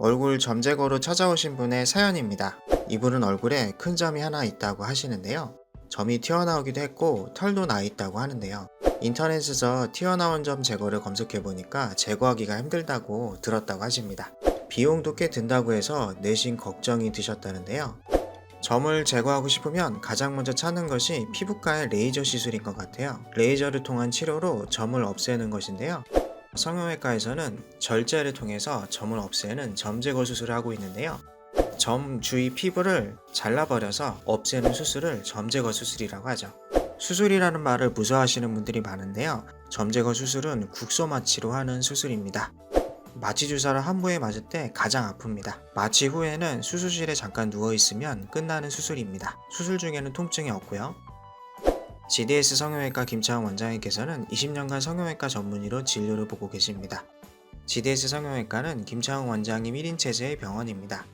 얼굴 점 제거로 찾아오신 분의 사연입니다. 이분은 얼굴에 큰 점이 하나 있다고 하시는데요. 점이 튀어나오기도 했고 털도 나 있다고 하는데요. 인터넷에서 튀어나온 점 제거를 검색해 보니까 제거하기가 힘들다고 들었다고 하십니다. 비용도 꽤 든다고 해서 내심 걱정이 드셨다는데요. 점을 제거하고 싶으면 가장 먼저 찾는 것이 피부과의 레이저 시술인 것 같아요. 레이저를 통한 치료로 점을 없애는 것인데요. 성형외과에서는 절제를 통해서 점을 없애는 점 제거 수술을 하고 있는데요. 점 주위 피부를 잘라버려서 없애는 수술을 점 제거 수술이라고 하죠. 수술이라는 말을 무서워하시는 분들이 많은데요. 점 제거 수술은 국소 마취로 하는 수술입니다. 마취 주사를 한 부에 맞을 때 가장 아픕니다. 마취 후에는 수술실에 잠깐 누워 있으면 끝나는 수술입니다. 수술 중에는 통증이 없고요. GDS 성형외과 김창원 원장님께서는 20년간 성형외과 전문의로 진료를 보고 계십니다. GDS 성형외과는 김창원 원장님 1인 체제의 병원입니다.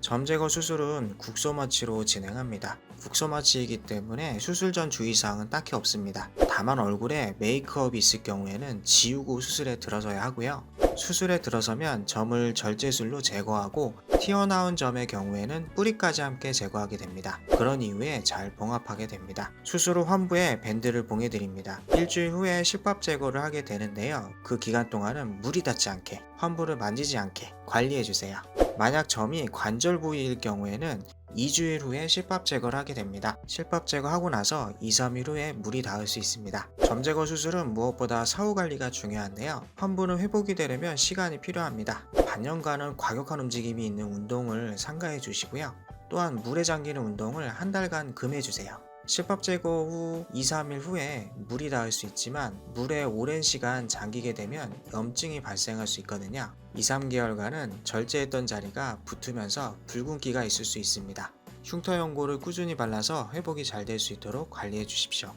점 제거 수술은 국소 마취로 진행합니다. 국소 마취이기 때문에 수술 전 주의사항은 딱히 없습니다. 다만 얼굴에 메이크업이 있을 경우에는 지우고 수술에 들어서야 하고요. 수술에 들어서면 점을 절제술로 제거하고 튀어나온 점의 경우에는 뿌리까지 함께 제거하게 됩니다. 그런 이후에 잘 봉합하게 됩니다. 수술 후 환부에 밴드를 봉해드립니다. 일주일 후에 실밥 제거를 하게 되는데요. 그 기간 동안은 물이 닿지 않게 환부를 만지지 않게 관리해주세요. 만약 점이 관절 부위일 경우에는 2주일 후에 실밥 제거를 하게 됩니다. 실밥 제거하고 나서 2, 3일 후에 물이 닿을 수 있습니다. 점 제거 수술은 무엇보다 사후 관리가 중요한데요. 환부는 회복이 되려면 시간이 필요합니다. 반년간은 과격한 움직임이 있는 운동을 삼가해 주시고요. 또한 물에 잠기는 운동을 한 달간 금해 주세요. 실밥 제거 후 2, 3일 후에 물이 닿을 수 있지만 물에 오랜 시간 잠기게 되면 염증이 발생할 수 있거든요. 2, 3개월간은 절제했던 자리가 붙으면서 붉은기가 있을 수 있습니다. 흉터 연고를 꾸준히 발라서 회복이 잘 될 수 있도록 관리해 주십시오.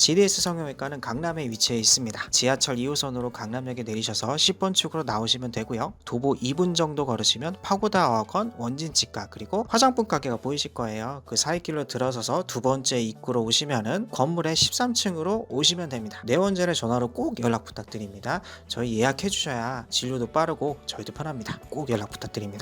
GDS 성형외과는 강남에 위치해 있습니다. 지하철 2호선으로 강남역에 내리셔서 10번 출구로 나오시면 되고요. 도보 2분 정도 걸으시면 파고다 어건 원진치과 그리고 화장품 가게가 보이실 거예요. 그 사이길로 들어서서 두 번째 입구로 오시면은 건물의 13층으로 오시면 됩니다. 내원전에 전화로 꼭 연락 부탁드립니다. 저희 예약해 주셔야 진료도 빠르고 저희도 편합니다. 꼭 연락 부탁드립니다.